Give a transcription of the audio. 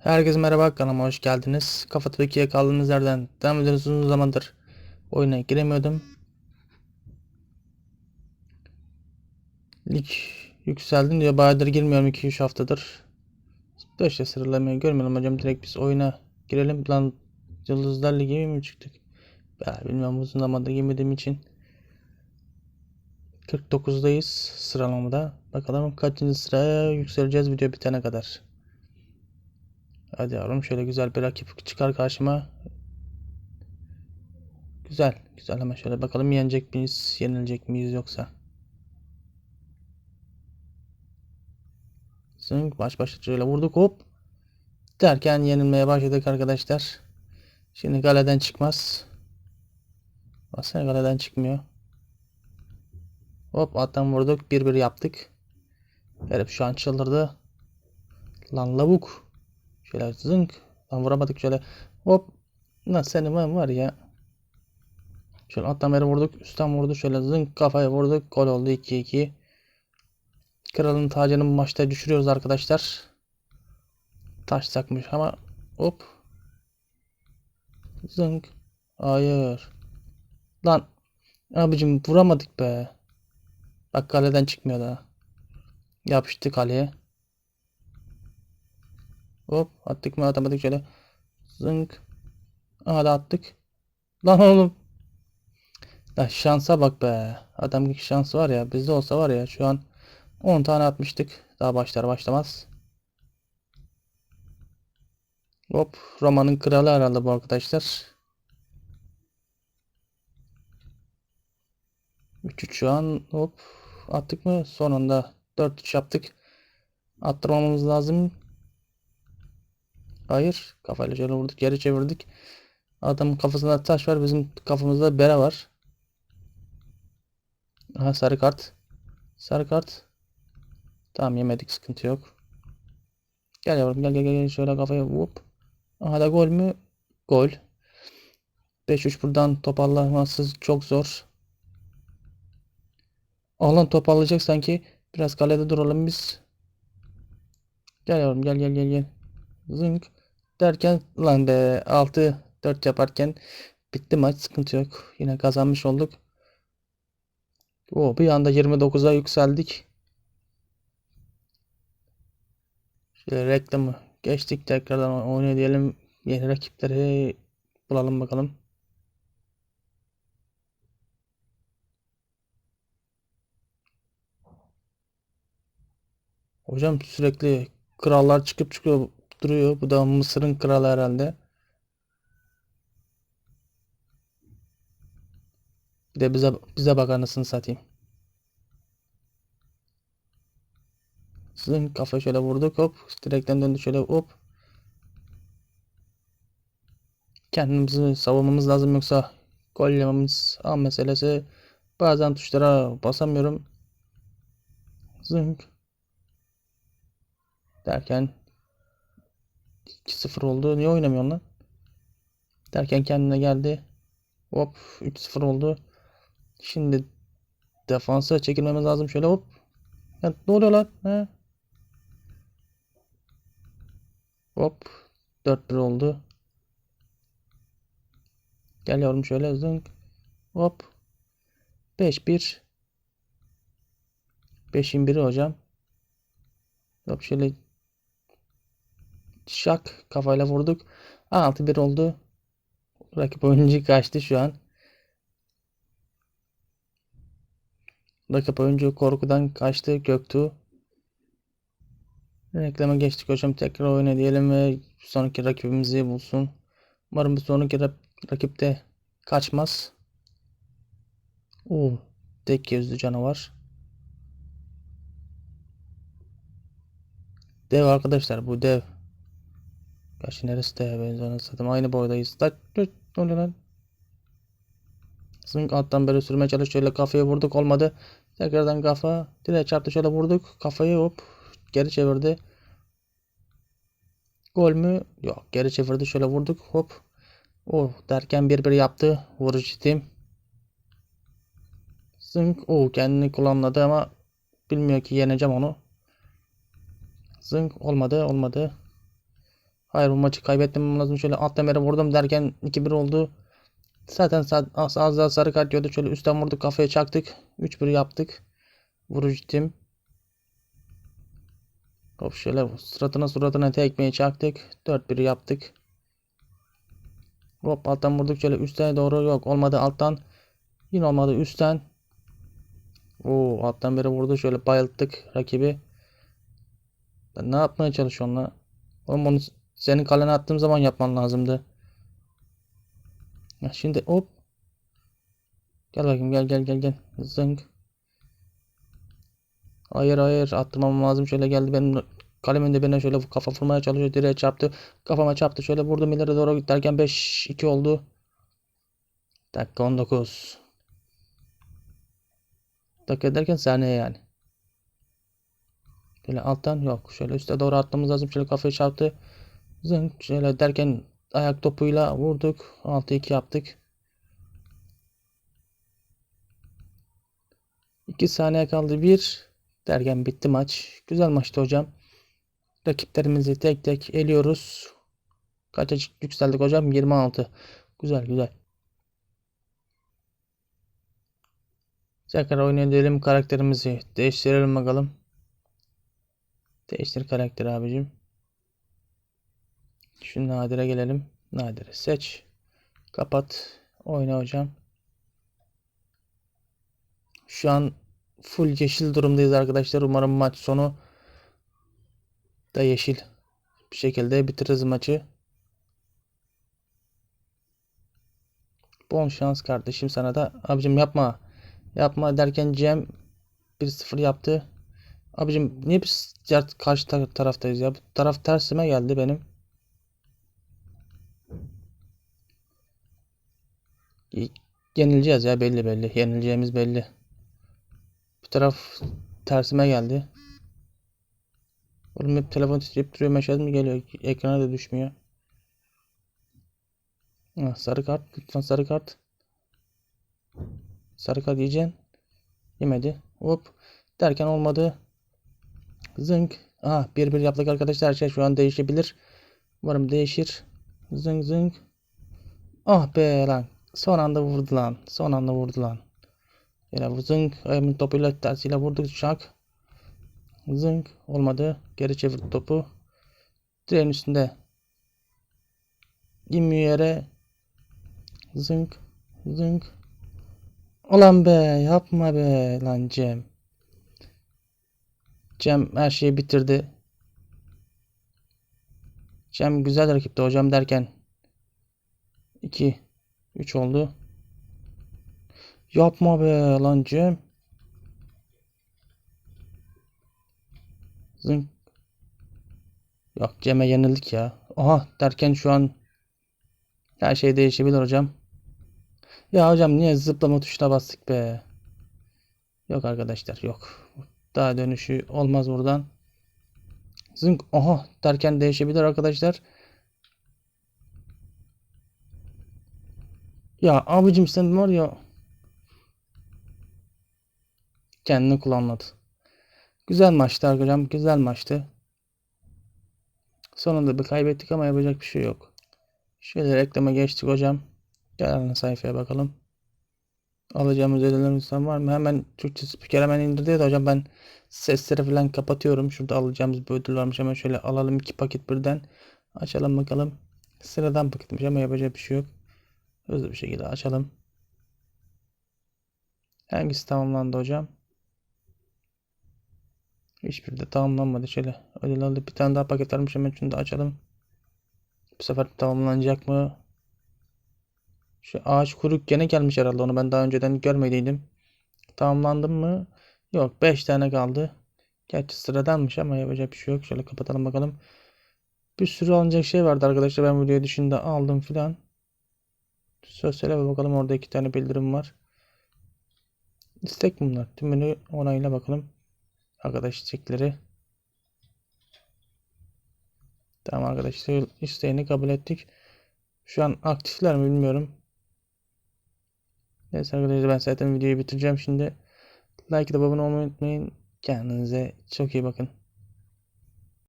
Herkese merhaba kanalıma hoş geldiniz. Kafa Türkiye kaldığınız yerden devam ediyoruz uzun zamandır oyuna giremiyordum. Lig yükseldim diyor. Bayağıdır girmiyorum 2-3 haftadır. Böyle sıralamayı görmeyelim hocam. Direkt biz oyuna girelim. Lan Yıldızlar Ligi'ye mi çıktık? Ben bilmiyorum uzun zamandır girmediğim için. 49'dayız sıralamada. Bakalım kaçıncı sıraya yükseleceğiz video bitene kadar. Hadi yavrum şöyle güzel bir rakip çıkar karşıma. Güzel. Güzel hemen şöyle bakalım yenecek miyiz? Yenilecek miyiz yoksa? Zınk baş başa şöyle vurduk hop. Derken yenilmeye başladık arkadaşlar. Şimdi galeden çıkmaz. Baksana galeden çıkmıyor. Hop attan vurduk. Bir bir yaptık. Herif şu an çıldırdı. Lan lavuk. Şöyle zınk. Lan vuramadık şöyle. Hop. Lan senin var, var ya. Şöyle alttan beri vurduk. Üstten vurdu. Şöyle zınk kafaya vurduk. Gol oldu 2-2. Kralın tacını maçta düşürüyoruz arkadaşlar. Taş takmış ama hop. Zınk. Hayır. Lan. Abicim vuramadık be. Bak kaleden çıkmıyor daha. Yapıştı kaleye. Hop attık mı atamadık şöyle. Zınk. Aha da attık. Lan oğlum. Ya şansa bak be. Adamın şansı var ya. Bizde olsa var ya şu an 10 tane atmıştık. Daha başlar başlamaz. Hop. Roma'nın kralı herhalde bu arkadaşlar. 3-3 şu an. Hop. Attık mı? Sonunda 4-3 yaptık. Attırmamamız lazım. Hayır. Kafayla şöyle vurduk. Geri çevirdik. Adamın kafasında taş var. Bizim kafamızda bere var. Aha sarı kart. Sarı kart. Tamam yemedik. Sıkıntı yok. Gel yavrum gel gel gel. Şöyle kafaya vup. Aha da gol mü? Gol. 5-3 buradan toparlaması çok zor. Alan toparlayacak sanki. Biraz kalede duralım biz. Gel yavrum gel gel gel gel. Zınk derken lan be 6 4 yaparken bitti maç sıkıntı yok. Yine kazanmış olduk. O bir anda 29'a yükseldik. Şöyle reklamı geçtik tekrardan oyuna. Yeni rakipleri bulalım bakalım. Hocam sürekli krallar çıkıp çıkıyor duruyor. Bu da Mısır'ın kralı herhalde. Bir de bize bize bak anasını satayım. Sizin kafa şöyle vurduk hop. Direkten döndü şöyle hop. Kendimizi savunmamız lazım yoksa gol yememiz an meselesi. Bazen tuşlara basamıyorum. Zınk. Derken 2-0 oldu. Niye oynamıyorsun lan? Derken kendine geldi. Hop 3-0 oldu. Şimdi defansa çekilmemiz lazım. Şöyle hop. Ya, ne oluyor lan? He? Hop. 4-1 oldu. Gel yavrum şöyle zınk. Hop. 5-1. 5'in biri hocam. Hop şöyle şak kafayla vurduk. 6-1 oldu. Rakip oyuncu kaçtı şu an. Rakip oyuncu korkudan kaçtı Göktuğ. Reklama geçtik hocam. Tekrar oyna diyelim ve sonraki rakibimizi bulsun. Umarım bir sonraki ra- rakip de kaçmaz. Oo, tek gözlü canavar. Dev arkadaşlar bu dev. Gerçi neresi dev benziyor satayım. Aynı boydayız. Da, ne oluyor lan? Zınk alttan beri sürmeye çalış. Şöyle kafaya vurduk olmadı. Tekrardan kafa. Direğe çarptı şöyle vurduk. Kafayı hop. Geri çevirdi. Gol mü? Yok. Geri çevirdi. Şöyle vurduk. Hop. Oh derken bir bir yaptı. Vurucu tim. Zınk. Oh kendini kullanladı ama bilmiyor ki yeneceğim onu. Zınk olmadı olmadı. Hayır bu maçı kaybetmemem lazım. Şöyle alttan yere vurdum derken 2-1 oldu. Zaten az, daha sarı kart yiyordu. Şöyle üstten vurduk kafaya çaktık. 3-1 yaptık. Vurucu tim. Hop şöyle suratına suratına tekmeyi çaktık. 4-1 yaptık. Hop alttan vurduk şöyle üstten doğru yok olmadı alttan. Yine olmadı üstten. Oo alttan beri vurdu şöyle bayılttık rakibi. Ben ne yapmaya çalışıyorum lan? Oğlum onu senin kalene attığım zaman yapman lazımdı. Şimdi hop. Gel bakayım gel gel gel gel. Zınk. Hayır hayır attırmam lazım. Şöyle geldi benim kalemin dibine şöyle kafa vurmaya çalışıyor. Direğe çarptı. Kafama çarptı. Şöyle vurdum ileri doğru giderken 5-2 oldu. Dakika 19. Dakika derken saniye yani. Şöyle alttan yok. Şöyle üste doğru atmamız lazım. Şöyle kafayı çarptı. Zınk şöyle derken ayak topuyla vurduk. 6-2 yaptık. 2 saniye kaldı. 1 derken bitti maç. Güzel maçtı hocam. Rakiplerimizi tek tek eliyoruz. Kaça yükseldik hocam? 26. Güzel güzel. Tekrar oynayalım karakterimizi. Değiştirelim bakalım. Değiştir karakter abicim. Şu Nadir'e gelelim. Nadir'i seç. Kapat. Oyna hocam. Şu an full yeşil durumdayız arkadaşlar. Umarım maç sonu da yeşil bir şekilde bitiririz maçı. Bon şans kardeşim sana da. Abicim yapma. Yapma derken Cem 1-0 yaptı. Abicim niye biz karşı ta- taraftayız ya? Bu taraf tersime geldi benim. Yenileceğiz ya belli belli. Yenileceğimiz belli. Bu taraf tersime geldi. Oğlum hep telefon titreyip duruyor. Mesaj mı geliyor? Ekrana da düşmüyor. Ha, sarı kart. Lütfen sarı kart. Sarı kart yiyeceksin. Yemedi. Hop. Derken olmadı. Zınk. Aha 1-1 yaptık arkadaşlar. Her şey şu an değişebilir. Umarım değişir. Zınk zınk. Ah be lan. Son anda vurdu lan. Son anda vurdu lan. Yine zınk. Ayağımın topuyla tersiyle vurduk. Şak. Zınk. Olmadı. Geri çevirdi topu. Direğin üstünde. İnmiyor yere. Zınk. Zınk. Ulan be yapma be lan Cem. Cem her şeyi bitirdi. Cem güzel rakipti hocam derken 2 3 oldu. Yapma be lan Cem. Zınk. Yok Cem'e yenildik ya. Aha derken şu an her şey değişebilir hocam. Ya hocam niye zıplama tuşuna bastık be? Yok arkadaşlar yok. Daha dönüşü olmaz buradan. Zınk aha derken değişebilir arkadaşlar. Ya abicim sen var ya kendini kullanmadı. Güzel maçtı hocam. Güzel maçtı. Sonunda bir kaybettik ama yapacak bir şey yok. Şöyle reklama geçtik hocam. Gel sayfaya bakalım. Alacağımız ödüllerimizden var mı? Hemen Türkçe spiker hemen indirdi de hocam ben sesleri falan kapatıyorum. Şurada alacağımız bir ödül varmış. Hemen şöyle alalım iki paket birden. Açalım bakalım. Sıradan paketmiş ama yapacak bir şey yok. Hızlı bir şekilde açalım. Hangisi tamamlandı hocam? Hiçbiri de tamamlanmadı. Şöyle ödül aldık. Bir tane daha paket varmış. Hemen şunu da açalım. Bu sefer tamamlanacak mı? Şu ağaç kuruk gene gelmiş herhalde. Onu ben daha önceden görmediydim. Tamamlandı mı? Yok. 5 tane kaldı. Gerçi sıradanmış ama yapacak bir şey yok. Şöyle kapatalım bakalım. Bir sürü alınacak şey vardı arkadaşlar. Ben videoyu dışında aldım filan. Sosyale bir bakalım. Orada iki tane bildirim var. İstek bunlar. Tümünü onayla bakalım. Arkadaş istekleri. Tamam arkadaşlar isteğini kabul ettik. Şu an aktifler mi bilmiyorum. Neyse arkadaşlar ben zaten videoyu bitireceğim şimdi. Like da abone olmayı unutmayın. Kendinize çok iyi bakın.